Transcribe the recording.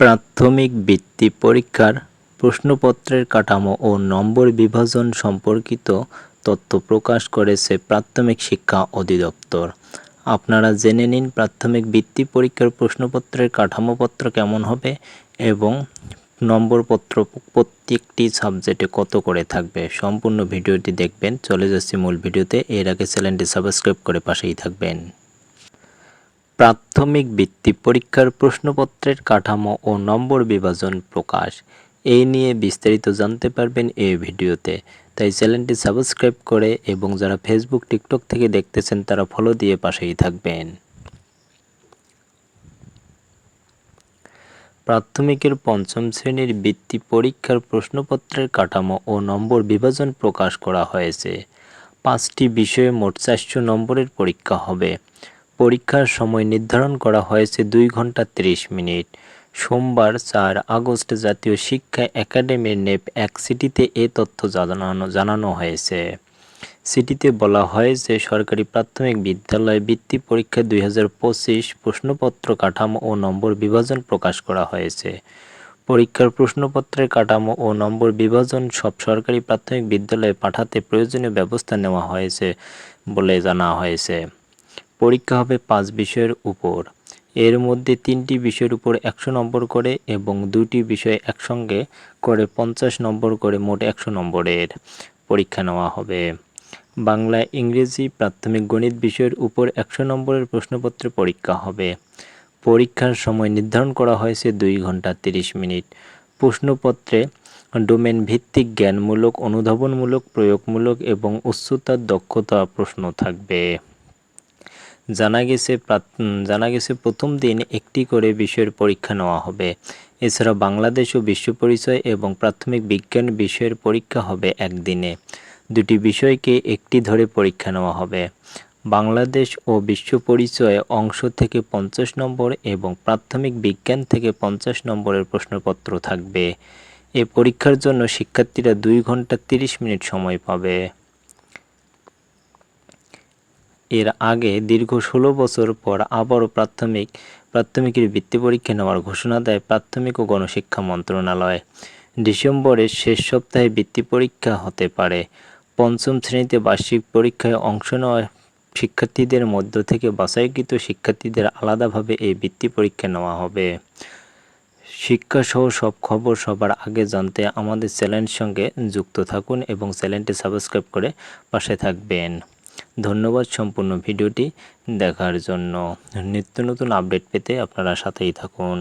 প্রাথমিক বৃত্তি পরীক্ষার প্রশ্নপত্রের কাঠামো ও নম্বর বিভাজন সম্পর্কিত তথ্য প্রকাশ করেছে প্রাথমিক শিক্ষা অধিদপ্তর। আপনারা জেনে নিন প্রাথমিক বৃত্তি পরীক্ষার প্রশ্নপত্রের কাঠামোপত্র কেমন হবে এবং নম্বরপত্র প্রত্যেকটি সাবজেক্টে কত করে থাকবে। সম্পূর্ণ ভিডিওটি দেখবেন, চলে যাচ্ছি মূল ভিডিওতে। এর আগে চ্যানেলটি সাবস্ক্রাইব করে পাশেই থাকবেন। প্রাথমিক বৃত্তি পরীক্ষার প্রশ্নপত্রের কাঠামো ও নম্বর বিভাজন প্রকাশ। এই নিয়ে বিস্তারিত জানতে পারবেন এই ভিডিওতে। তাই চ্যানেলটি সাবস্ক্রাইব করে এবং যারা ফেসবুক টিকটক থেকে দেখতেছেন, তারা ফলো দিয়ে পাশেই থাকবেন। প্রাথমিকের পঞ্চম শ্রেণির বৃত্তি পরীক্ষার প্রশ্নপত্রের কাঠামো ও নম্বর বিভাজন প্রকাশ করা হয়েছে। পাঁচটি বিষয়ে মোট চারশো নম্বরের পরীক্ষা হবে। পরীক্ষার সময় নির্ধারণ করা হয়েছে দুই ঘণ্টা ত্রিশ মিনিট। সোমবার চার আগস্ট জাতীয় শিক্ষা একাডেমির নেপ এক সিটিতে এ তথ্য জানানো জানানো হয়েছে। সিটিতে বলা হয়েছে সরকারি প্রাথমিক বিদ্যালয় বৃত্তি পরীক্ষা দুই হাজার পঁচিশ প্রশ্নপত্র কাঠামো ও নম্বর বিভাজন প্রকাশ করা হয়েছে। পরীক্ষার প্রশ্নপত্রের কাঠামো ও নম্বর বিভাজন সব সরকারি প্রাথমিক বিদ্যালয়ে পাঠাতে প্রয়োজনীয় ব্যবস্থা নেওয়া হয়েছে বলে জানা হয়েছে। পরীক্ষা হবে পাঁচ বিষয়ের উপর। এর মধ্যে তিনটি বিষয়ের উপর একশো নম্বর করে এবং দুটি বিষয় একসঙ্গে করে পঞ্চাশ নম্বর করে মোট একশো নম্বরের পরীক্ষা নেওয়া হবে। বাংলা, ইংরেজি, প্রাথমিক গণিত বিষয়ের উপর একশো নম্বরের প্রশ্নপত্রে পরীক্ষা হবে। পরীক্ষার সময় নির্ধারণ করা হয়েছে দুই ঘণ্টা তিরিশ মিনিট। প্রশ্নপত্রে ডোমেন ভিত্তিক জ্ঞানমূলক, অনুধাবনমূলক, প্রয়োগমূলক এবং উচ্চতার দক্ষতা প্রশ্ন থাকবে। জানা গেছে জানা গেছে প্রথম দিন একটি করে বিষয়ের পরীক্ষা নেওয়া হবে। এছাড়া বাংলাদেশ ও বিশ্ব পরিচয় এবং প্রাথমিক বিজ্ঞান বিষয়ের পরীক্ষা হবে একদিনে। দুটি বিষয়কে একটি ধরে পরীক্ষা নেওয়া হবে। বাংলাদেশ ও বিশ্ব পরিচয় অংশ থেকে পঞ্চাশ নম্বর এবং প্রাথমিক বিজ্ঞান থেকে পঞ্চাশ নম্বরের প্রশ্নপত্র থাকবে। এ পরীক্ষার জন্য শিক্ষার্থীরা দুই ঘণ্টা তিরিশ মিনিট সময় পাবে। এর আগে দীর্ঘ ষোলো বছর পর আবারও প্রাথমিক, প্রাথমিকের বৃত্তি পরীক্ষা নেওয়ার ঘোষণা দেয় প্রাথমিক ও গণশিক্ষা মন্ত্রণালয়। ডিসেম্বরের শেষ সপ্তাহে বৃত্তি পরীক্ষা হতে পারে। পঞ্চম শ্রেণীতে বার্ষিক পরীক্ষায় অংশ নেওয়া শিক্ষার্থীদের মধ্য থেকে বাছাইকৃত শিক্ষার্থীদের আলাদাভাবে এই বৃত্তি পরীক্ষা নেওয়া হবে। শিক্ষাসহ সব খবর সবার আগে জানতে আমাদের চ্যানেলের সঙ্গে যুক্ত থাকুন এবং চ্যানেলটি সাবস্ক্রাইব করে পাশে থাকবেন। ধন্যবাদ সম্পূর্ণ ভিডিওটি দেখার জন্য। নিত্য নতুন আপডেট পেতে আপনারা সাথেই থাকুন।